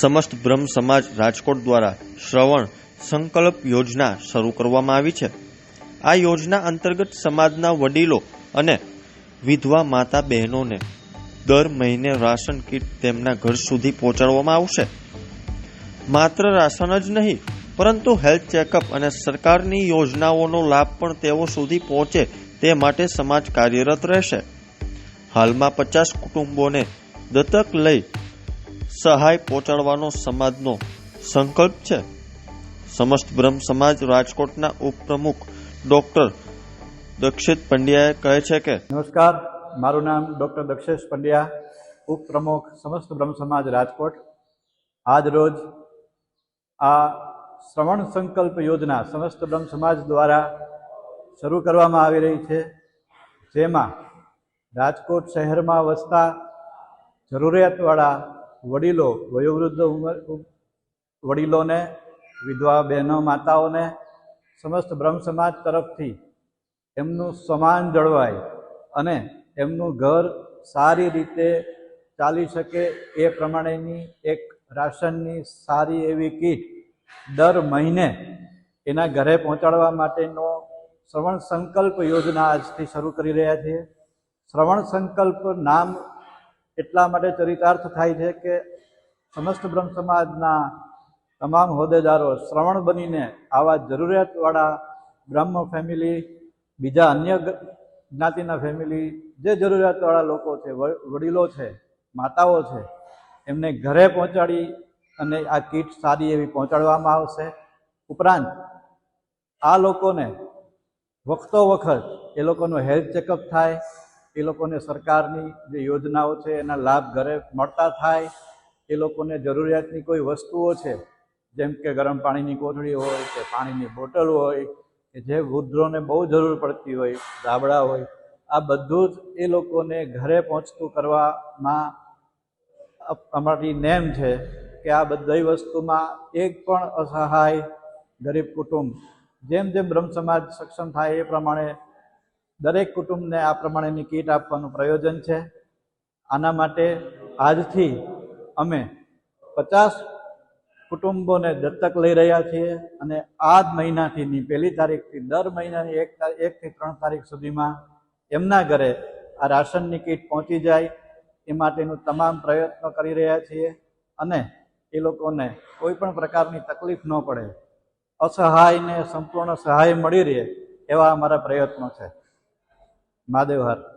સમસ્ત બ્રહ્મ સમાજ રાજકોટ દ્વારા શ્રવણ સંકલ્પ યોજના શરૂ કરવામાં આવી છે. આ યોજના અંતર્ગત સમાજના વડીલો અને વિધવા માતા બહેનોને દર મહિને રાશન કીટ તેમના ઘર સુધી પહોંચાડવામાં આવશે. માત્ર રાશન જ નહીં, પરંતુ હેલ્થ ચેકઅપ અને સરકારની યોજનાઓનો લાભ પણ તેઓ સુધી પહોંચે તે માટે સમાજ કાર્યરત રહેશે. હાલમાં પચાસ કુટુંબોને દત્તક લઈ સહાય પહોંચાડવાનો સમાજનો સંકલ્પ છે. સમસ્ત બ્રહ્મ સમાજ રાજકોટના ઉપપ્રમુખ ડોક્ટર દક્ષિત પંડ્યાએ કહે છે કે નમસ્કાર, મારું નામ ડૉક્ટર દક્ષેશ પંડ્યા, ઉપપ્રમુખ સમસ્ત બ્રહ્મ સમાજ રાજકોટ. આજ રોજ આ શ્રવણ સંકલ્પ યોજના સમસ્ત બ્રહ્મ સમાજ દ્વારા શરૂ કરવામાં આવી રહી છે, જેમાં રાજકોટ શહેરમાં વસતા જરૂરિયાતવાળા વડીલો, વયોવૃદ્ધ ઉંમર, વડીલોને, વિધવા બહેનો, માતાઓને સમસ્ત બ્રહ્મ સમાજ તરફથી એમનું સમાન જળવાય અને એમનું ઘર સારી રીતે ચાલી શકે એ પ્રમાણેની એક રાશનની સારી એવી કીટ દર મહિને એના ઘરે પહોંચાડવા માટેનો શ્રવણ સંકલ્પ યોજના આજથી શરૂ કરી રહ્યા છીએ. શ્રવણ સંકલ્પ નામ એટલા માટે ચરિતાર્થ થાય છે કે સમસ્ત બ્રહ્મ સમાજના તમામ હોદ્દેદારો શ્રવણ બનીને આવા જરૂરિયાતવાળા બ્રહ્મ ફેમિલી બીજા અન્ય જ્ઞાતિના ફેમિલી જે જરૂરિયાતવાળા લોકો છે વડીલો છે, માતાઓ છે, એમને ઘરે પહોંચાડી અને આ કીટ સારી એવી પહોંચાડવામાં આવશે. ઉપરાંત આ લોકોને વખતો વખત એ લોકોનું હેલ્થ ચેકઅપ થાય એ લોકોને સરકારની જે યોજનાઓ છે, એના લાભ ઘરે મળતા થાય, એ લોકોને જરૂરિયાતની કોઈ વસ્તુઓ છે, જેમ કે ગરમ પાણીની કોથળી હોય, કે પાણીની બોટલ હોય, કે જે વૃદ્ધોને બહુ જરૂર પડતી હોય, ધાબળા હોય, આ બધું જ એ લોકોને ઘરે પહોંચતું કરવામાં અમારી નેમ છે કે આ બધી વસ્તુમાં એક પણ અસહાય ગરીબ કુટુંબ, જેમ જેમ બ્રહ્મ સમાજ સક્ષમ થાય એ પ્રમાણે દરેક કુટુંબને આ પ્રમાણેની કીટ આપવાનું પ્રયોજન છે. આના માટે આજથી અમે પચાસ કુટુંબોને દત્તક લઈ રહ્યા છીએ અને આ જ મહિનાથીની પહેલી તારીખથી દર મહિનાની એક એકથી ત્રણ તારીખ સુધીમાં એમના ઘરે આ રાશનની કીટ પહોંચી જાય. એ માટેનું તમામ પ્રયત્નો કરી રહ્યા છીએ અને એ લોકોને કોઈ પણ પ્રકારની તકલીફ ન પડે. અસહાયને સંપૂર્ણ સહાય મળી રહે એવા અમારા પ્રયત્નો છે. મહાદેવ હર.